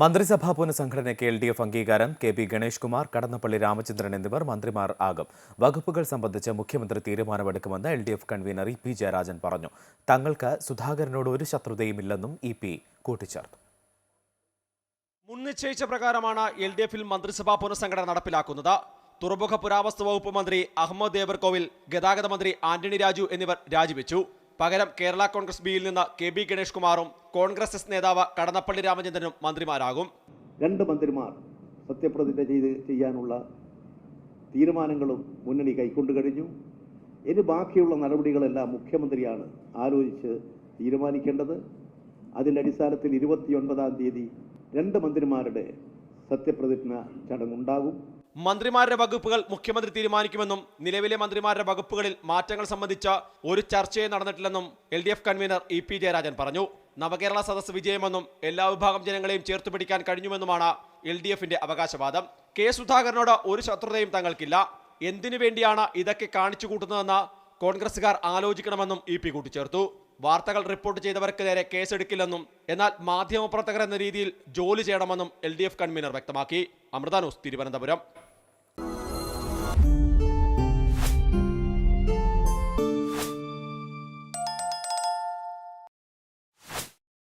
മന്ത്രിസഭാ പുനഃസംഘടനയ്ക്ക് L D F അംഗീകാരം കെ പി ഗണേഷ് കുമാർ കടന്നപ്പള്ളി രാമചന്ദ്രൻ എന്നിവർ മന്ത്രിമാർ ആകും. വകുപ്പുകൾ സംബന്ധിച്ച് മുഖ്യമന്ത്രി തീരുമാനമെടുക്കുമെന്ന് L D F convener E P Jayarajan പറഞ്ഞു. തങ്ങൾക്ക് സുധാകരനോട് ഒരു ശത്രുതയുമില്ലെന്നും ഇ പി കൂട്ടിച്ചേർത്തു. മുൻനിശ്ചയിച്ച പ്രകാരമാണ് എൽ ഡി എഫിൽ മന്ത്രിസഭാ പുനഃസംഘടന നടപ്പിലാക്കുന്നത്. തുറമുഖ പുരാവസ്തു വകുപ്പ് മന്ത്രി അഹമ്മദ് ദേവർകോവിൽ ഗതാഗത മന്ത്രി ആന്റണി രാജു എന്നിവർ രാജിവെച്ചു. പകരം കേരള കോൺഗ്രസ് ബിയിൽ നിന്ന് കെ ബി ഗണേഷ് കുമാറും കോൺഗ്രസ് എസ് നേതാവ് കടന്നപ്പള്ളി രാമചന്ദ്രനും മന്ത്രിമാരാകും. രണ്ട് മന്ത്രിമാർ സത്യപ്രതിജ്ഞ ചെയ്ത് ചെയ്യാനുള്ള തീരുമാനങ്ങളും മുന്നണി കൈക്കൊണ്ടു കഴിഞ്ഞു. ഇനി ബാക്കിയുള്ള നടപടികളെല്ലാം മുഖ്യമന്ത്രിയാണ് ആലോചിച്ച് തീരുമാനിക്കേണ്ടത്. അതിന്റെ അടിസ്ഥാനത്തിൽ ഇരുപത്തിയൊൻപതാം തീയതി രണ്ട് മന്ത്രിമാരുടെ സത്യപ്രതിജ്ഞ ചടങ്ങുണ്ടാകും. മന്ത്രിമാരുടെ വകുപ്പുകൾ മുഖ്യമന്ത്രി തീരുമാനിക്കുമെന്നും നിലവിലെ മന്ത്രിമാരുടെ വകുപ്പുകളിൽ മാറ്റങ്ങൾ സംബന്ധിച്ച ഒരു ചർച്ചയും നടന്നിട്ടില്ലെന്നും L convener E P Jayarajan പറഞ്ഞു. നവകേരള സദസ് വിജയമെന്നും എല്ലാ വിഭാഗം ജനങ്ങളെയും ചേർത്ത് പിടിക്കാൻ കഴിഞ്ഞുമെന്നുമാണ് എൽ ഡി എഫിന്റെ അവകാശവാദം. കെ സുധാകരനോട് ഒരു ശത്രുതയും തങ്ങൾക്കില്ല. എന്തിനു വേണ്ടിയാണ് ഇതൊക്കെ കാണിച്ചു കൂട്ടുന്നതെന്ന് കോൺഗ്രസുകാർ ആലോചിക്കണമെന്നും ഇ പി കൂട്ടിച്ചേർത്തു. വാർത്തകൾ റിപ്പോർട്ട് ചെയ്തവർക്ക് നേരെ കേസെടുക്കില്ലെന്നും എന്നാൽ മാധ്യമപ്രവർത്തകർ എന്ന രീതിയിൽ ജോലി ചെയ്യണമെന്നും എൽ കൺവീനർ വ്യക്തമാക്കി. അമൃത ന്യൂസ് തിരുവനന്തപുരം.